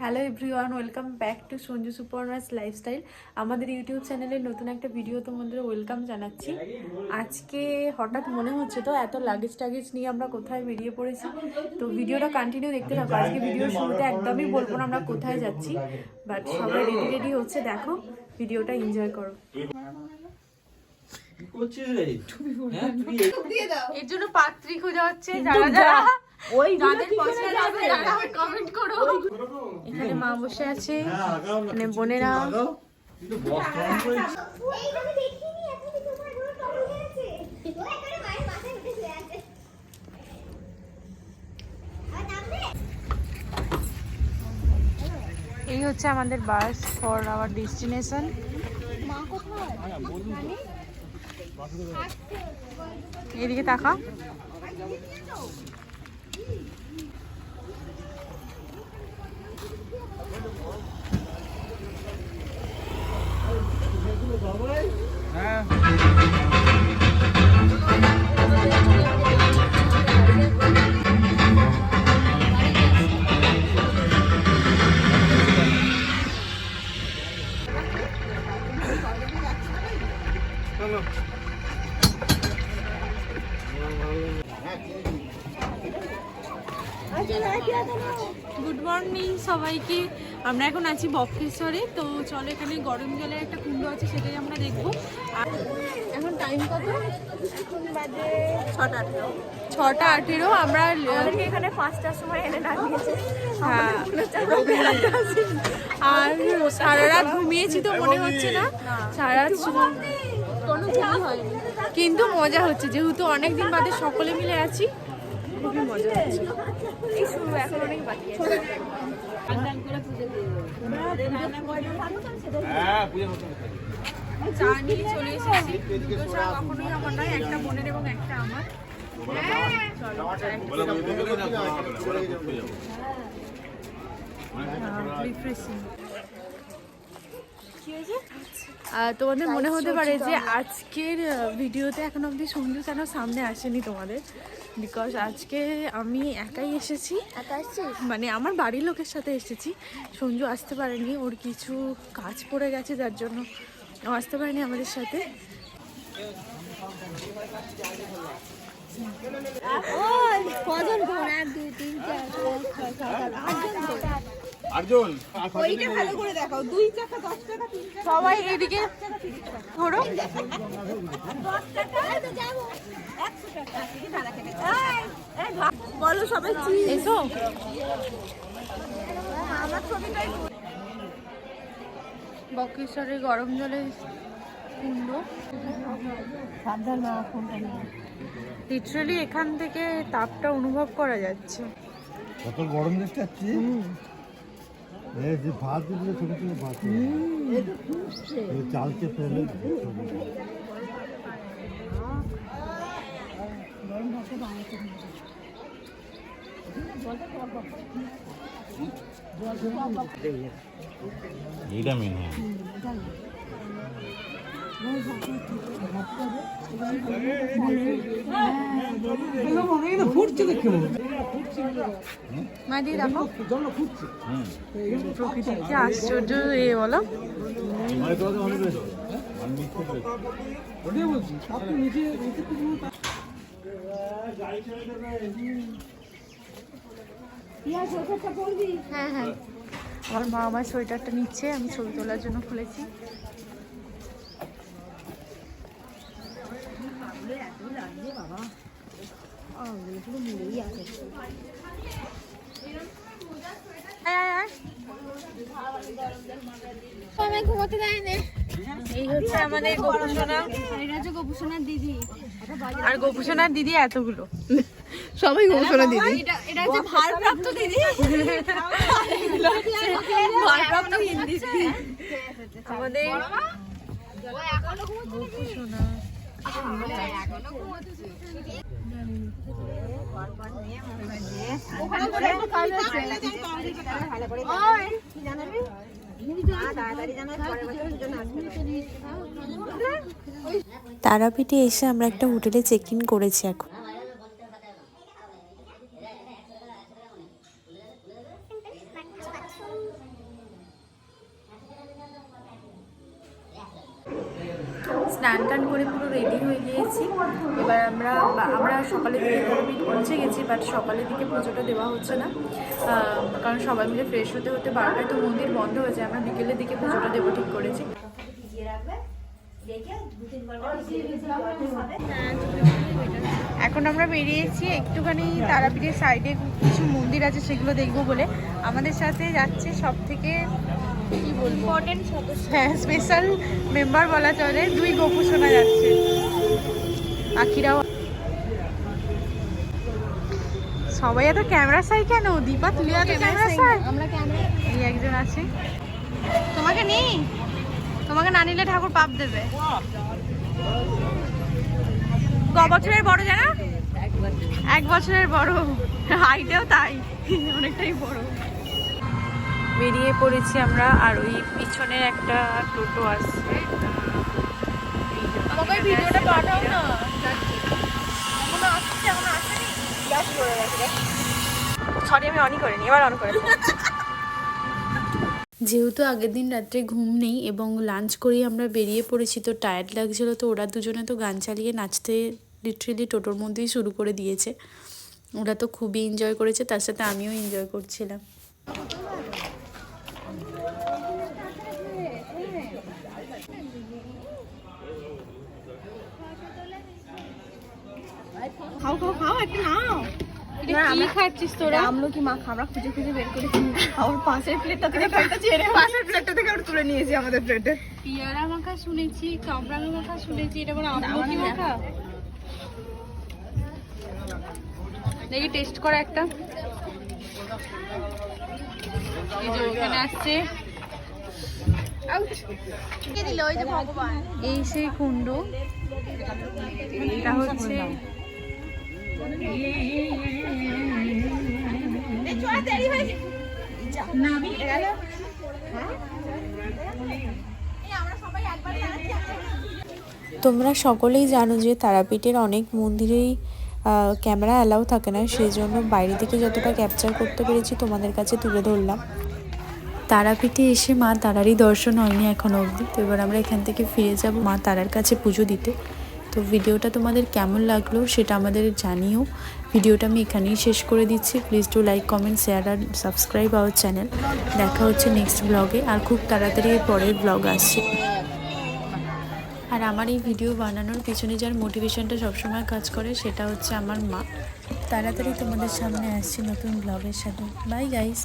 Hello everyone welcome back to Sanju Suparna's lifestyle আমাদের YouTube চ্যানেলে নতুন একটা ভিডিও তোমাদের ওয়েলকাম জানাচ্ছি। আজকে হঠাৎ মনে হচ্ছে তো এত লাগেজ টাগেজ নিয়ে আমরা কোথায় বেরিয়ে পড়েছি। তো ভিডিওটা কন্টিনিউ দেখতে থাকো। আজকে ভিডিওর শুরুতে একদমই বলব না আমরা কোথায় যাচ্ছি বাট সবাই রেডি রেডি হচ্ছে। দেখো ভিডিওটা এনজয় করো। কি করছিস রে? হ্যাঁ তুই এর জন্য পাত্রী খোঁজা হচ্ছে যারা যারা। ওই যাদের পছন্দ হবে তারা কমেন্ট করো। এখানে মা বসে আছে মানে বোনেরা। এই হচ্ছে আমাদের বাস ফর আওয়ার ডেস্টিনেশন মা কোথায়? এদিকে তাকা গুড মর্নিং সবাইকে। আমরা এখন আছি বক্রেশ্বরে। তো চলো এখানে গরম জলের একটা কুণ্ড আছে সেটাই আমরা দেখব। আর এখন টাইম কত? এখন বাজে ছটা আঠেরো। ছটা আঠেরো আমরা এখানে পাঁচটার সময় এনে হ্যাঁ আর সারা রাত ঘুমিয়েছি তো মনে হচ্ছে না। সারা রাত কোনো কিন্তু মজা হচ্ছে যেহেতু অনেক দিন বাদে সকলে মিলে আছি। খুবই মজা হচ্ছে। এই শুরু, এখন অনেক বাকি আছে। হ্যাঁ। চা নিয়ে চলে চা কখনোই আমার নয়, একটা বোনের এবং একটা আমার। তোমাদের মনে হতে পারে যে আজকের ভিডিওতে এখন অবধি সঞ্জু কেন সামনে আসেনি তোমাদের? বিকজ আজকে আমি একাই এসেছি। মানে আমার বাড়ির লোকের সাথে এসেছি। সঞ্জু আসতে পারেনি ওর কিছু কাজ পড়ে গেছে যার জন্য আসতে পারেনি আমাদের সাথে। কজন বোন? এক দুই তিন চার আটজন ওইটা ভালো করে দেখাও। দুই চাকা দশ টাকা তিন টাকা সবাই এদিকে ধরো। দশ টাকা তো যাব। একশো টাকা এই দাঁড়া কেটে এই, এই বলো সবাই চিজ এসো। আমার ছবিটাই বক্রেশ্বরের গরম জলে কুণ্ড। লিটারালি এখান থেকে তাপটা অনুভব করা যাচ্ছে। কত গরম দেখতে পাচ্ছি এই যে ভাত দিলে ছোট ছোট ভাত এই চালকে ফেলে এইটা মেন হ্যাঁ মা দিয়ে দেখো হুম কি আশ্চর্য এ বলো মনে করেছ আমি মিথ্যে করেছি হ্যাঁ হ্যাঁ আমার মা আমার সোয়েটারটা নিচ্ছে, আমি ছবি তোলার জন্য খুলেছি। আয়, আয়, আয়। আমায় ঘুমোতে দেয় না এই হচ্ছে আমাদের গোপুসোনা এটা হচ্ছে গোপুসোনার দিদি আর গোপুসোনার দিদি এতগুলো। সবাই গোপসোনা দিদি। এটা এটা হচ্ছে ভারপ্রাপ্ত দিদি। ভারপ্রাপ্ত হিন্দি আমাদের এখনও ঘুমোচ্ছে তারাপীঠে এসে আমরা একটা হোটেলে চেক ইন করেছি এখন। স্নান টান করে পুরো রেডি হয়ে গিয়েছি। এবার আমরা আমরা সকালের দিকে তারাপীঠ পৌঁছে গেছি বাট সকালের দিকে পুজোটা দেওয়া হচ্ছে না। কারণ সবাই মিলে ফ্রেশ হতে হতে বারোটায় তো মন্দির বন্ধ হয়েছে আমরা বিকেলের দিকে পুজোটা দেবো ঠিক করেছি। এখন আমরা বেরিয়েছি একটুখানি তারাপীঠের সাইডে কিছু মন্দির আছে সেগুলো দেখব বলে। আমাদের সাথে যাচ্ছে সব থেকে হ্যাঁ স্পেশাল মেম্বার বলা চলে। দুই গোপু শোনা যাচ্ছে। পাখিরাও সবাই এত ক্যামেরা সাই কেন? দীপা তুই এত ক্যামেরা সাই আমরা ক্যামেরা এই একজন আছে। তোমাকে নেই? তোমাকে না নিলে ঠাকুর পাপ দেবে। ক বছরের বড় জানা? এক বছরের বড়। হাইটেও তাই। অনেকটাই বড়। বেরিয়ে পড়েছি আমরা আর ওই পিছনের একটা টোটো আসছে। আমাকে ভিডিওটা পাঠাও না। সরি আমি অনই করিনি এবার অন করেছি যেহেতু আগের দিন রাত্রে ঘুম নেই এবং লাঞ্চ করেই আমরা বেরিয়ে পড়েছি তো টায়ার্ড লাগছিল তো ওরা দুজনে তো গান চালিয়ে নাচতে লিটারেলি টোটোর মধ্যেই শুরু করে দিয়েছে। ওরা তো খুবই এনজয় করেছে তার সাথে আমিও এনজয় করছিলাম। খাও খাও খাও একটা নাও। কি খাচ্ছিস তোরা? আমলকি মাখা আমরা খুঁজে খুঁজে বের পাশের প্লেটটা থেকে প্লেটটা পাশের প্লেটটা থেকে আমরা তুলে নিয়েছি আমাদের প্লেটে পিয়ারা মাখা শুনেছি কামরাঙা মাখা শুনেছি এটা কোনো আমলকি মাখা? দেখি টেস্ট করা একটা। এই যে ওখানে আসছে। সেই কুণ্ড। এটা হচ্ছে দেরি হয়ে গেল? তোমরা সকলেই জানো যে তারাপীঠের অনেক মন্দিরেই ক্যামেরা অ্যালাউ থাকে না সেই জন্য বাইরে থেকে যতটা ক্যাপচার করতে পেরেছি তোমাদের কাছে তুলে ধরলাম। তারাপীঠে এসে মা তারারই দর্শন হয়নি এখনও অবধি। তো এবার আমরা এখান থেকে ফিরে যাব মা তারার কাছে পুজো দিতে। তো ভিডিওটা তোমাদের কেমন লাগল সেটা আমাদের জানিও। ভিডিওটা আমি এখানেই শেষ করে দিচ্ছি। Please to like comment share R subscribe our channel দেখা হচ্ছে নেক্সট ব্লগে আর খুব তাড়াতাড়ি এর পরের ব্লগ আসছে। আর আমার এই ভিডিও বানানোর পিছনে যার মোটিভেশনটা সবসময় কাজ করে সেটা হচ্ছে আমার মা। তাড়াতাড়ি তোমাদের সামনে আসছি নতুন ব্লগের সাথে। Bye guys